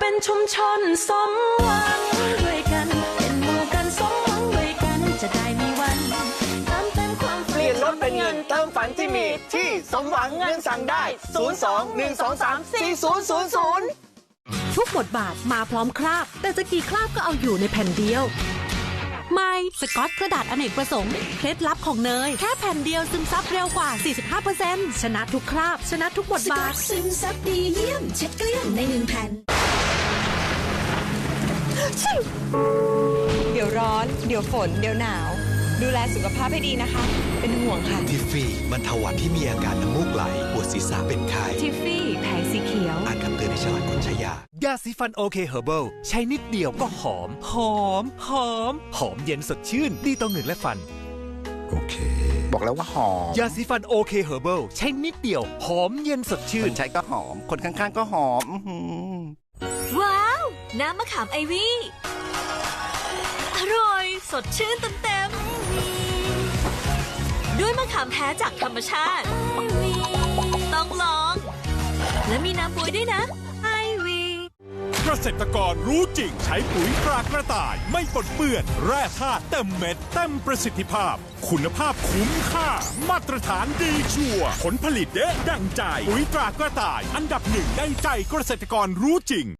เป็นชุมชนสมหวังด้วยกันเป็นหมู่กันสมหวังด้วยกันจะได้มีวันเติมเต็มความฝันเปลี่ยนรถเป็นเงินเติมฝันที่มีที่สมหวังเงินสั่งได้ 02 123 4000 ทุกบทบาทมาพร้อมคราบ แต่จะกี่คราบก็เอาอยู่ในแผ่นเดียวไม่สกอตกระดาษอเนกประสงค์เคล็ดลับของเนย แค่แผ่นเดียวซึมซับเร็วกว่า 45%ชนะทุกคราบ ชนะทุกบทสกอบาตทซึมซับดีเยี่ยมเช็ดเกลี้ยงในหนึ่งแผ่น เดี๋ยวร้อน เดี๋ยวฝน เดี๋ยวหนาว ดูแลสุขภาพให้ดีนะคะ เป็นห่วงค่ะ ทิฟฟี่บรรเทาหวัดที่มีอาการน้ำมูกไหล ปวดศีรษะเป็นไข้ทิฟฟี่แผงสีเขียว อ่านคำเตือนในฉลากก่อนใช้ยา ยาสีฟันโอเคเฮอร์เบิลใช้นิดเดียวก็หอม หอม หอม หอมเย็นสดชื่น ดีต่อเหงือกและฟัน โอเค บอกแล้วว่าหอม ยาสีฟันโอเคเฮอร์เบิลใช้นิดเดียว หอมเย็นสดชื่คนนใช้ก็หอม คนข้างๆก็หอมอื้อหือว้าว น้ำมะขามไอวี่ อร่อย สดชื่นเต็มๆด้วยมะขามแท้จากธรรมชาติ ต้องลอง และมีน้ำบวยด้วยนะไอวีเกษตรกรรู้จริงใช้ปุ๋ยตรากระต่าย ไม่ปนเปื้อน แร่ธาตุเต็มเม็ดเต็มประสิทธิภาพ คุณภาพคุ้มค่า มาตรฐานดีชัวผลผลิตเด๊ะดังใจ ปุ๋ยตรากระต่าย อันดับหนึ่งได้ใจเกษตรกรรู้จริง